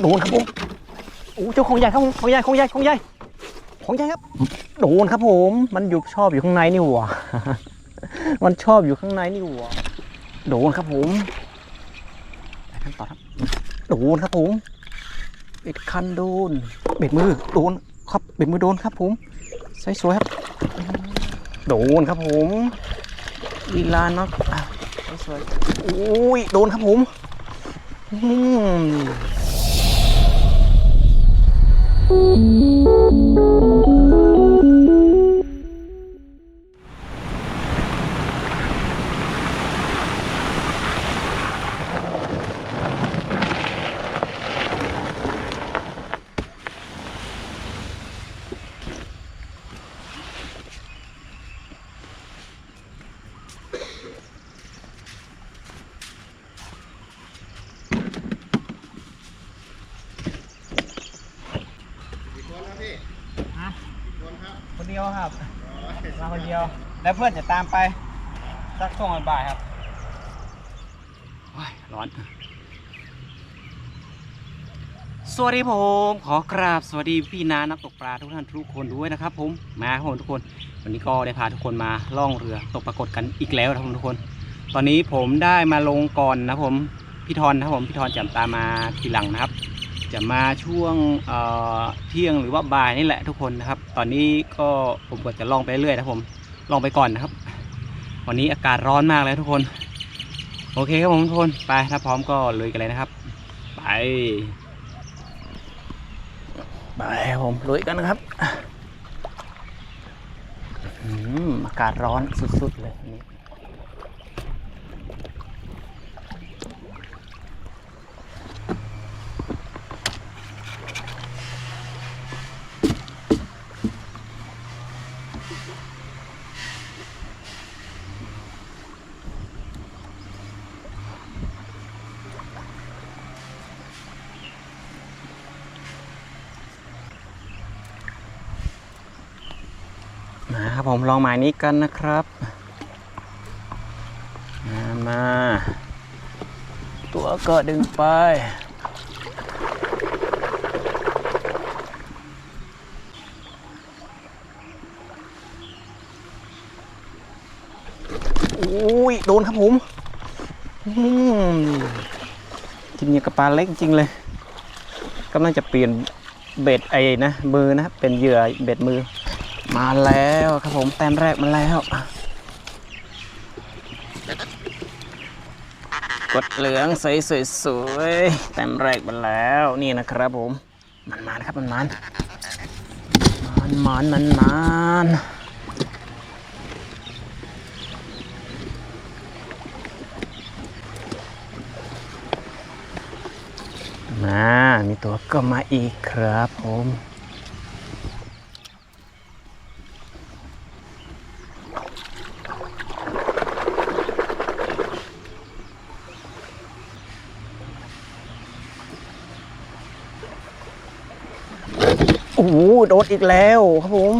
โดนครับผมโอ้เจ้าของใหญ่ครับผมของใหญ่ของใหญ่ของใหญ่ของใหญ่ครับ โดนครับผม มันอยู่ชอบอยู่ข้างในนี่หว่ามันชอบอยู่ข้างในนี่หว่าโดนครับผมไปกันต่อครับโดนครับผมเบ็ดคันโดนเบ็ดมือโดนครับเบ็ดมือโดนครับผมใส่สวยครับโดนครับผมลีลาน็อกอะใส่สวยโอ้ยโดนครับผมอืม うん。 เดียว แล้วเพื่อนจะตามไปสักช่วงบ่ายครับร้อน สวัสดีผม ขอกราบสวัสดีพี่นานักตกปลาทุกท่านทุกคนด้วยนะครับ ผมมาทุกคน วันนี้ก็ได้พาทุกคนมาล่องเรือตกปรากฏกันอีกแล้วนะครับผมทุกคน ตอนนี้ผมได้มาลงก่อนนะผมพี่ทอนนะครับผมพี่ทอนจะตามมาทีหลังนะครับ จะมาช่วงเเที่ยงหรือว่าบ่ายนี่แหละทุกคนนะครับ ตอนนี้ก็ผมก็จะล่องไปเรื่อยนะครับผม ลองไปก่อนนะครับ วันนี้อากาศร้อนมากเลยทุกคน โอเคครับผมทุกคนไปถ้าพร้อมก็ลุยกันเลยนะครับ ไป ไปผมลุยกันนะครับอืมอากาศร้อนสุดๆเลยนี่ ผมลองหมายนี้กันนะครับ มามาตัวก็ดึงไปโอ้ย โดนครับผมอืมกินอย่างกับปลาเล็กจริงเลยกำลังจะเปลี่ยนเบ็ดไอ้นะมือนะ เป็นเหยื่อเบ็ดมือ มาแล้วครับผมแต้มแรกมาแล้ว กดเหลืองใสสวยๆแต้มแรกมาแล้วนี่นะครับผม มันมานครับมันมันมันมันมันมันมามีตัวก็มาอีกครับผม โอ้โหโดดอีกแล้วครับผม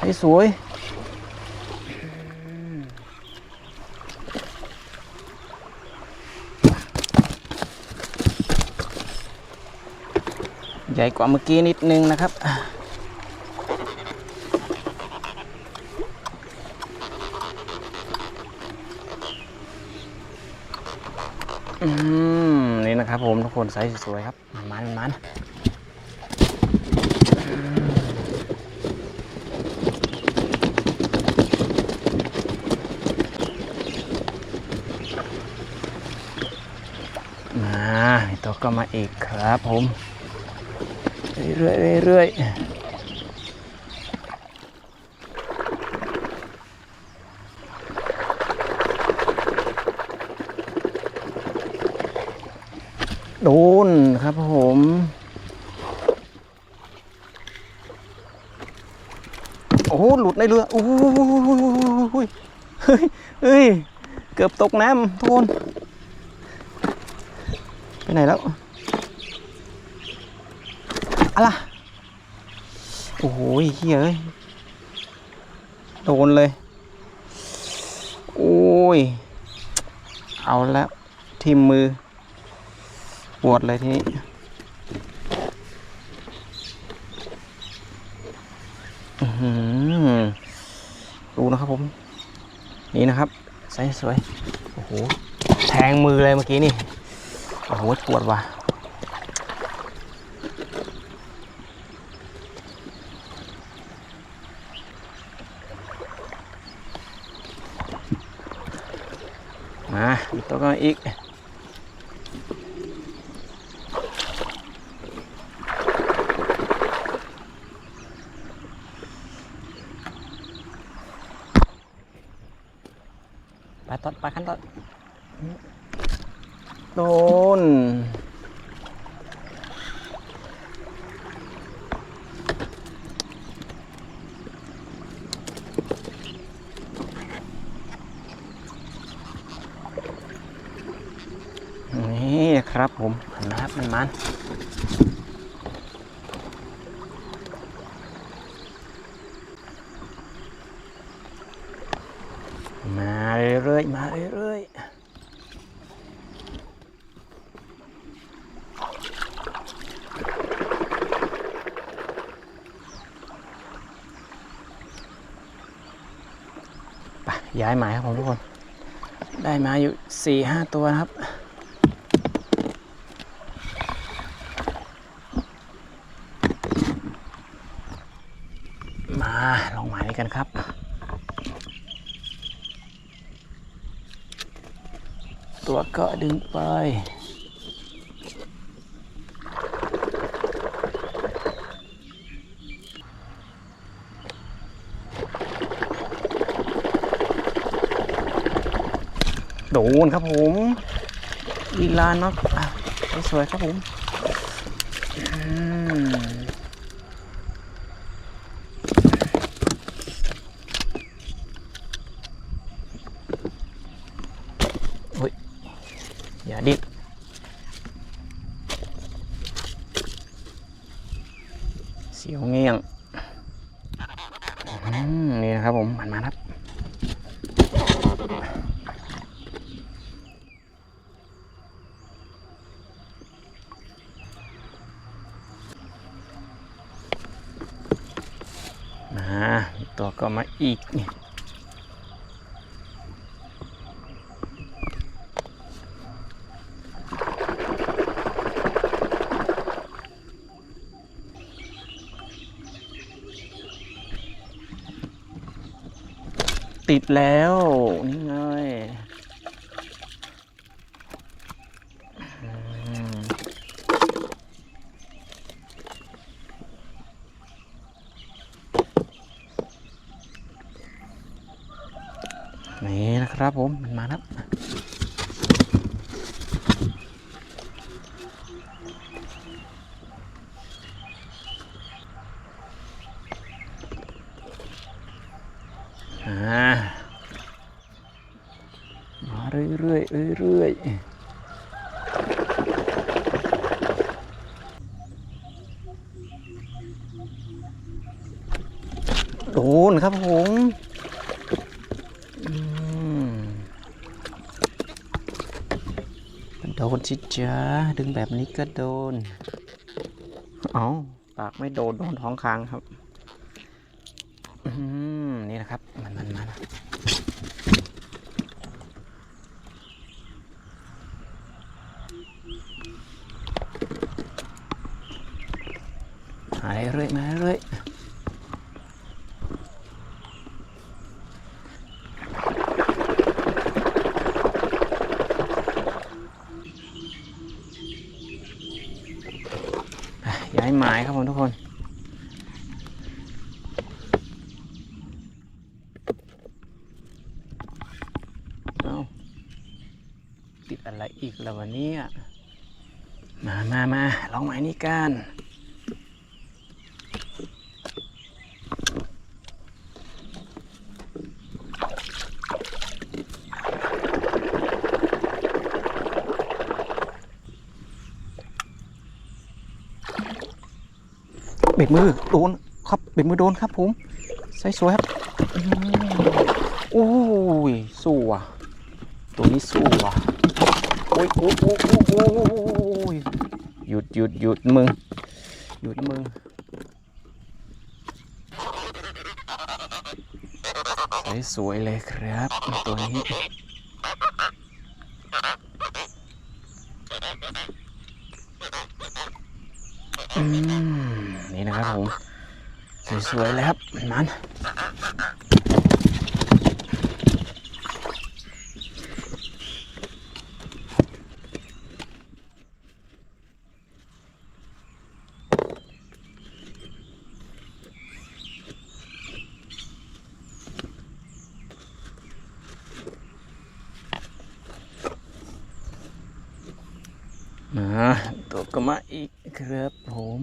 สสวยใหญ่กว่าเมื่อกี้นิดนึงนะครับ อืม นี่นะครับผมทุกคนไซส์สวยๆครับ มันมัน ตัวก็มาอีกครับผม เรื่อยๆเรื่อยโดนครับผมโอ้โหหลุดในเรือโอ้โหเฮ้ยเฮ้ย เกือบตกน้ำทุกคน ไปไหนแล้ว อะไร โอ้โหเฮียเอ้ย โดนเลย โอ้ย เอาแล้วทิมมือ ปวดเลยทีนี้ดูนะครับผม นี่นะครับ สวยๆโอ้โห แทงมือเลยเมื่อกี้นี่ โอ้โหปวดว่ะมาอีกตัวก็อีก ไปตอดไปขั้นตอดโดน นี่ครับผมเห็นะครับมันมันมาเรื่อยๆมาเรื่อยๆไปย้ายหมายครับผมทุกคน ได้มาอยู่สี่ห้าตัวนะครับ มาลองหมายนี้กันครับ ตัวก็ ดึงไป โดนครับผมลีลาเนาะอะสวยๆครับผม อืมโอ้ย อย่าดิเสียวเงี้ยงอืมนี่นะครับผมมันมาครับ มาตัวก็มา อีกติดแล้วนี่ไงอืม นี่นะครับผมมันมาแล้วอ่ามาเรื่อยๆเรื่อย ๆโดนครับผมอืมโดนชิจ้าดึงแบบนี้ก็โดน เอาปากไม่โดน โดนท้องค้างครับ อืม นี่นะครับ มันมันมันหายเรื่อยมาเรื่อย อะย้ายหมายครับผมทุกคน เอาติด อะไรอีกแล้ววันนี้มามามาลองหมายนี้กันเบ็ดมือโดนครับเบ็ดมือโดนครับผมใส่สวยครับอืมโอ้ยสู้ว่ะตัวนี้สู้ว่ะโอ้ยโอ้ยโอ้ยโอ้ยโอ้ยโอ้ย หยุดหยุดมึงหยุดมึงใส่สวยเลยครับ ตัวนี้นี่นะครับผม สวยๆเลยครับมัน มาตัวก็มาอีกครับผม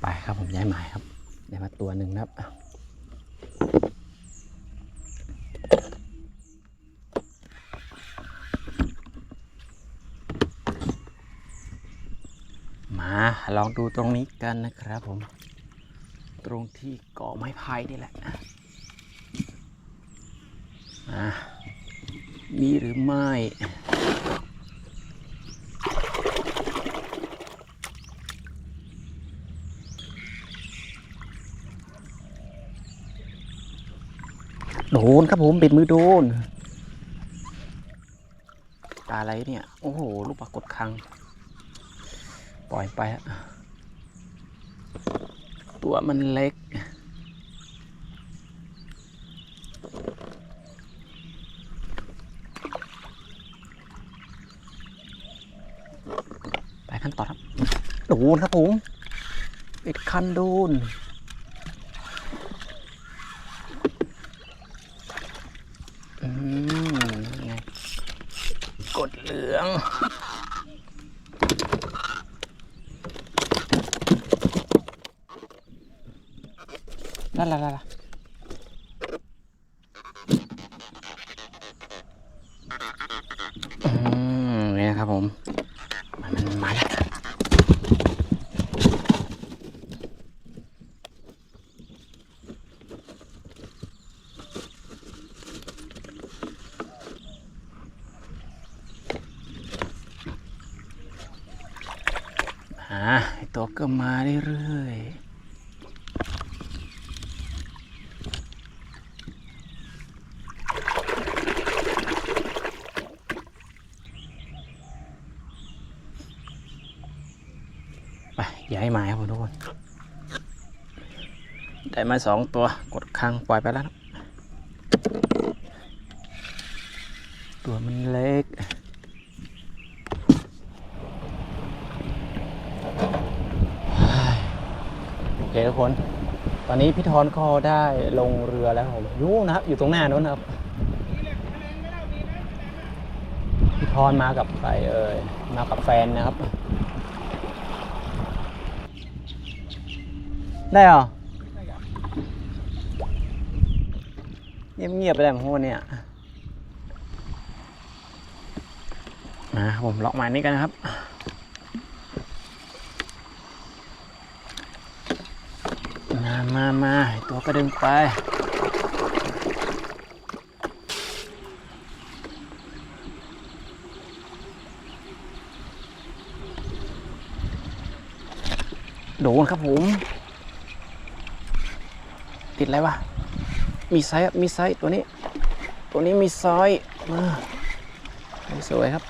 ไปครับผมย้ายหมายครับได้มาตัวหนึ่งนะครับ มา ลองดูตรงนี้กันนะครับผม ตรงที่เกาะไม้พายนี่แหละอะมีหรือไม่โดนครับผมเบ็ดมือโดนปลาอะไรเนี่ย โอ้โห ลูกปลากดคัง ปล่อยไปอะตัวมันเล็ก ไปขั้นต่อครับ ดูนครับผมปิดคันดูน อืมยังไง กดเหลือง นั่นละละละอืมนี่นะครับผม มันมันมันอ่าไอ้ตัวก็มาเรื่อยๆ ไปย้ายหมายครับทุกคน ได้มาสองตัวกดคังปล่อยไปแล้ว ตัวมันเล็กโอเคทุกคน ตอนนี้พี่ทอนก็ได้ลงเรือแล้วผมยู่นะครับ อยู่ตรงหน้านู้นครับ พี่ทอนมากับใครเอ่ยมากับแฟนนะครับ ได้เหรอเงียบเงียบๆไปเลยผมว่าเนี่ยมาครับผมล็อกมานี้กันนะครับมามามาตัวก็ดึงไปโดนครับผม ติดอะไรวะ มีไซส์ครับมีไซส์ตัวนี้ ตัวนี้มีไซส์มาสวยครับ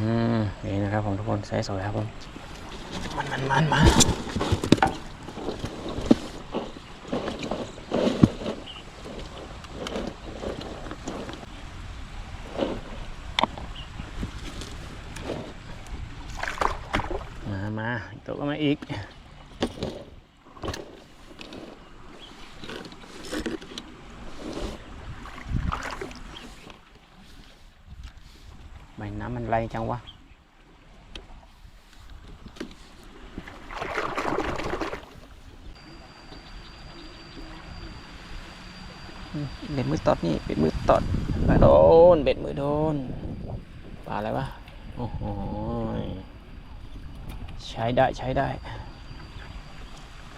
อืมนี่นะครับผมทุกคนไซส์สวยครับผม มันมันมันมามาอีกตัวก็มาอีก ใบ ไรจังวะเบ็ดมือตอดนี่เบ็ดมือตอดปลาโดนเบ็ดมือโดนปลาอะไรวะโอ้โหใช้ได้ใช้ได้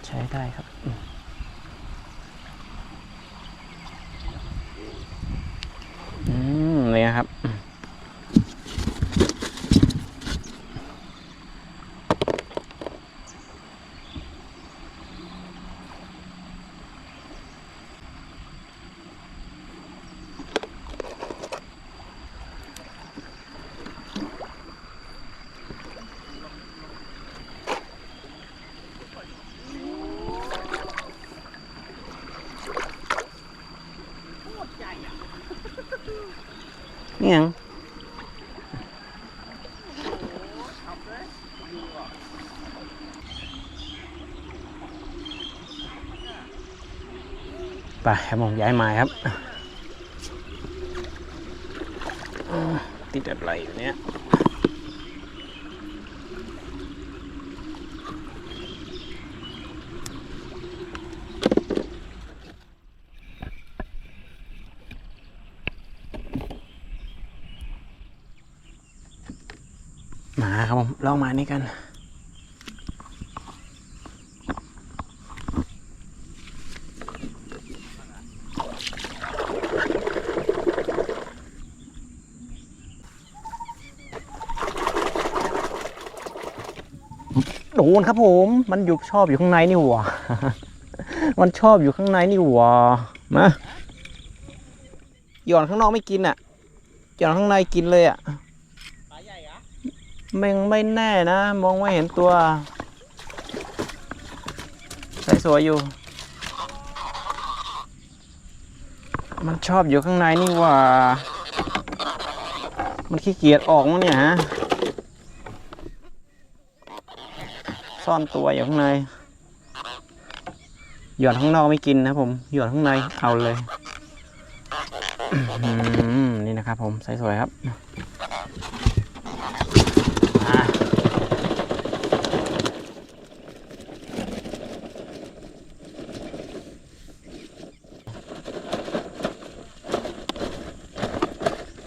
ใช้ได้ครับ ไปครับผมย้ายไม้ครับติดอะไรอยู่เนี่ยมาครับผมลองม้นี้กัน โดนครับผม มันอยู่ชอบอยู่ข้างในนี่หว่ามันชอบอยู่ข้างในนี่หว่ามาหย่อนข้างนอกไม่กินอะหย่อนข้างในกินเลยอะปลาใหญ่อแม่งไม่แน่นะ มองไม่เห็นตัวใสสวยอยู่ มันชอบอยู่ข้างในนี่ว่า มันขี้เกียจออกมั้งเนี่ยฮะ ซ่อนตัวอยู่ข้างใน หย่อนข้างนอกไม่กินนะผม หย่อนข้างในเอาเลยนี่นะครับผมใสสวยครับ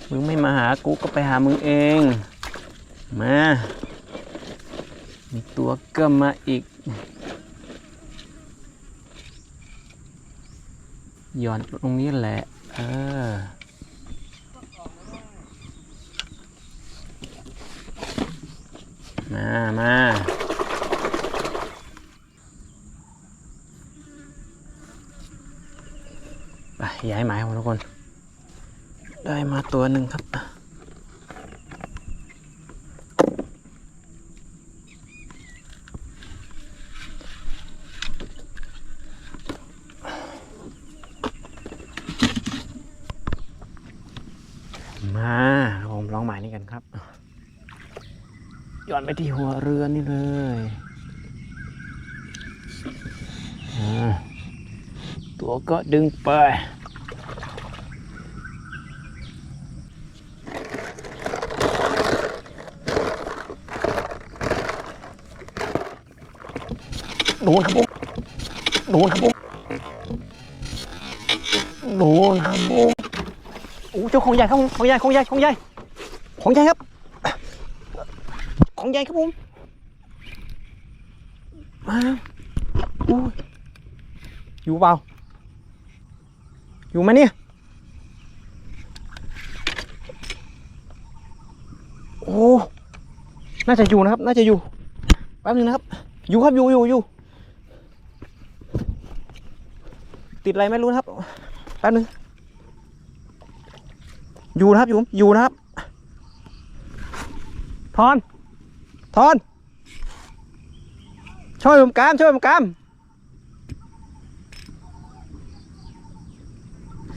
มึงไม่มาหากูก็ไปหามึงเอง มา มีตัวเกิมมาอีก หย่อนตรงนี้แหละ เออ มา มาไปย้ายหมายของทุกคน ได้มาตัวหนึ่งครับ มาผมลองหมายนี้กันครับย้อนไป ที่หัวเรือนี่เลยอ่าตัวก็ดึงไปโดนครับผมโดนครับผมโดนครับผมโอ้เจ้าของใหญ่ครับผมของใหญ่ของใหญ่ของใหญ่ของใหญ่ครับของ ใหญ่ครับผม มาอู้ยอยู่เปล่า อยู่ไหมเนี่ย โอ้ น่าจะอยู่นะครับ น่าจะอยู่ แป๊บนึงนะครับ อยู่ครับ อยู่อยู่อยู่ ติดอะไรไม่รู้นะครับ แป๊บนึง อยู่นะครับ อยู่ อยู่นะครับ ทอน อนช่วยผมกามช่วยผมกาม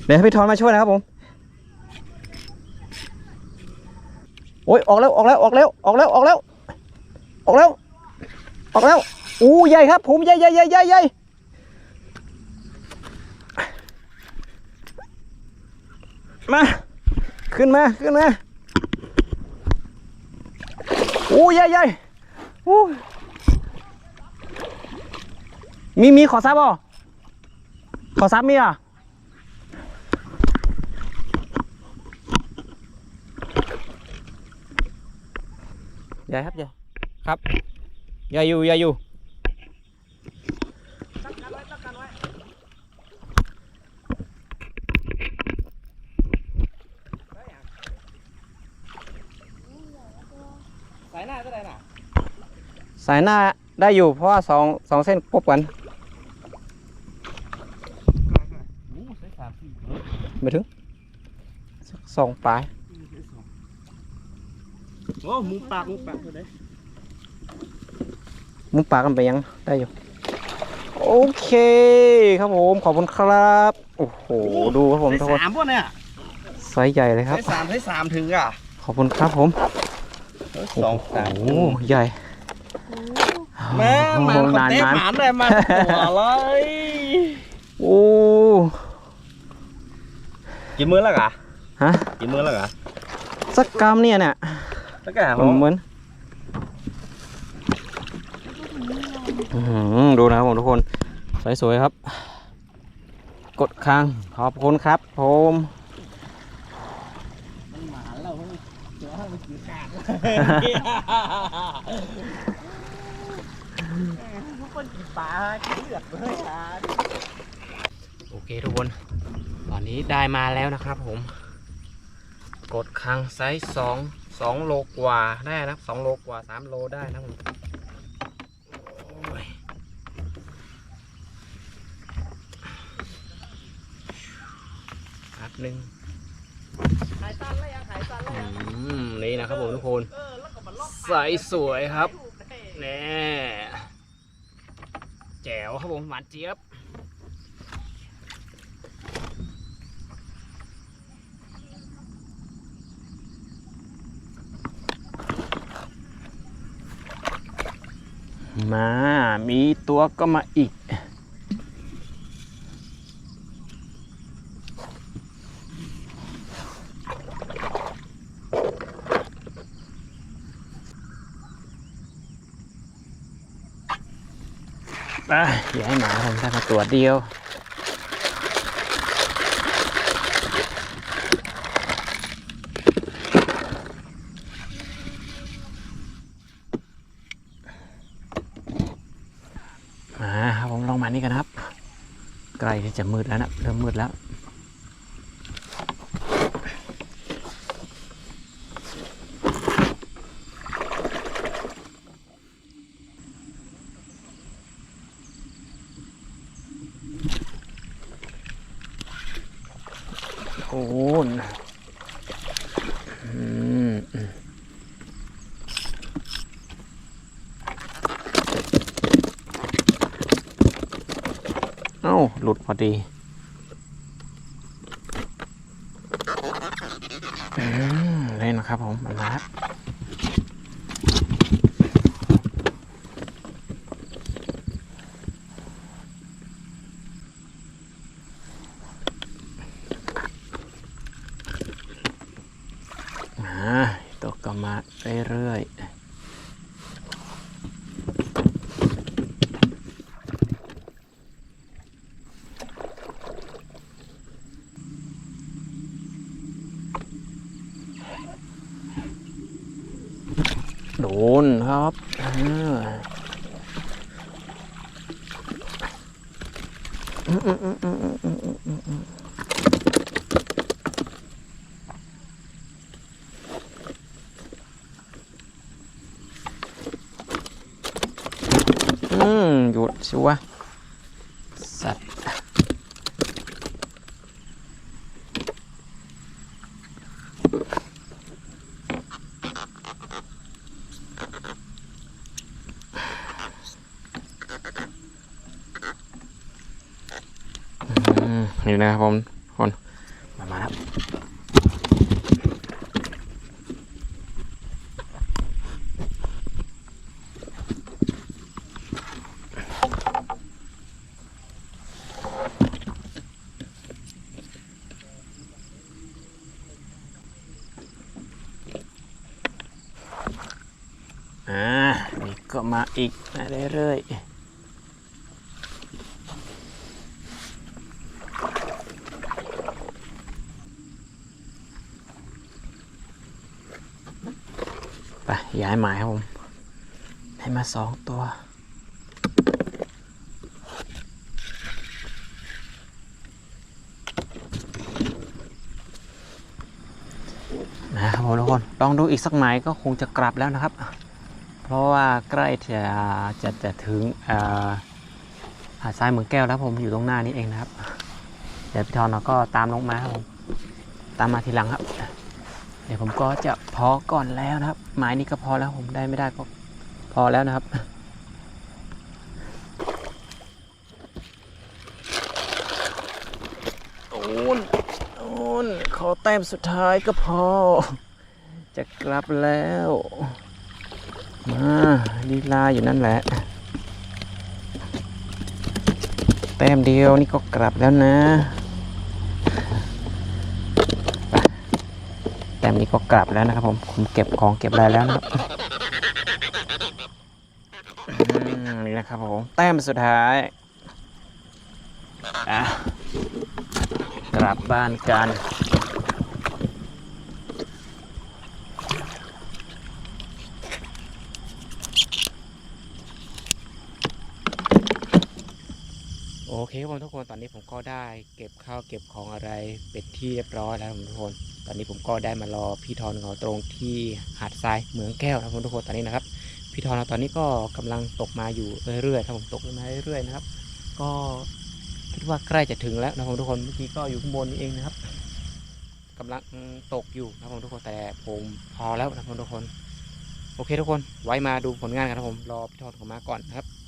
เดี๋ยวพี่ทอนมาช่วยนะครับผมโอ้ยออกแล้วออกแล้วออกแล้วออกแล้วออกแล้วออกแล้วออกแล้วอู้ใหญ่ครับผมใหญ่ใหญ่ใหญ่ใหญ่ใหญ่มาขึ้นมาขึ้นมา โอ้ใหญ่ใหญ่มีมีขอซับบ่ขอซับมีอะใหญ่ครับใหญ่ครับใหญ่อยู่ใหญ่อยู่ สายหน้าเท่าไหร่น่ะสายหน้าได้อยู่เพราะว่าสองสองเส้นพบกันไม่ถึงสักสองปลายโอ้มุมปากมุมปากเลยมุมปากกันไปยังได้อยู่ โอเคครับผมขอบคุณครับ โอ้โหดูครับผมทุกคนสามพวกเนี่ยไซส์ใหญ่เลยครับใช้สามใช้สามถึงอะ ขอบคุณครับผม สองสามโอ้โหใหญ่แม่หมาคนนานเต้นานหมานเลยมาหัวเลยโอ้กี่มื้อแล้วกะฮะกี่มื้อแล้วกะสักกรัมเนี่ยเนี่ยตั้งแต่เหมือนอื้อหือดูนะครับผมทุกคนสวยๆครับ กดค้างขอบคุณครับผม หมาเราเดี๋ยวให้มัน กินกากพวกคนกินปลาเลือดเลยอะโอเคทุกคนตอนนี้ได้มาแล้วนะครับผม กดค้างไซส์สองสองโลกว่าได้นะครับสองโลกว่าสามโลได้นะผมโอ้ยแป๊บหนึ่ง อืมนี่นะครับผมทุกคนเออแล้วก็มันล็อกใสสวยครับเฮ้ยแน่แจ๋วครับผมหวานเจี๊ยบมา มีตัวก็มาอีก ไปอย่าให้หมาผมได้มาตัวเดียวมาครับผมลองมานี่กันครับ ใกล้ที่จะมืดแล้วนะเริ่มมืดแล้ว อ้โหอืมอืมเอ้า หลุดพอดี นครับอืมหยุดสิวะ มาอีกมาเรื่อยๆไปย้ายหมายครับผมให้มาสองตัว นะครับผมทุกคน ลองดูอีกสักหมายก็คงจะกลับแล้วนะครับ ราะว่าใกล้จะจะจะถึงหาดทรายเมืองแก้วแล้วผมอยู่ตรงหน้านี้เองนะครับ เดี๋ยวพี่ทอนเราก็ตามลงมาครับผมตามมาทีหลังครับ เดี๋ยวผมก็จะพอก่อนแล้วนะครับ หมายนี้ก็พอแล้วผมได้ไม่ได้ก็พอแล้วนะครับโอ้นโอนขอแต้มสุดท้ายก็พอ จะกลับแล้ว มาลีลาอยู่นั่นแหละ แต้มเดียวนี่ก็กลับแล้วนะ แต้มนี้ก็กลับแล้วนะครับผม ผมเก็บของเก็บอะไรแล้วนะครับนี่นะครับผม แต้มสุดท้ายกลับบ้านกัน ครับผมทุกคนตอนนี้ผมก็ได้เก็บข้าวเก็บของอะไรเป็นที่เรียบร้อยแล้วทุกคน ตอนนี้ผมก็ได้มารอพี่ทอนเขาตรงที่หาดทรายเหมืองแก้วนะครับผมทุกคนตอนนี้นะครับพี่ทอนเราตอนนี้ก็กำลังตกมาอยู่เรื่อยๆครับผมตกมาเรื่อยๆนะครับ ก็คิดว่าใกล้จะถึงแล้วนะผมทุกคนเมื่อกี้ก็อยู่ข้างบนนี้เองนะครับกำลังตกอยู่นะผมทุกคนแต่ผมพอแล้วนะผมทุกคน โอเคทุกคนไว้มาดูผลงานกันนะครับผมรอพี่ทอนเขามาก่อนนะครับ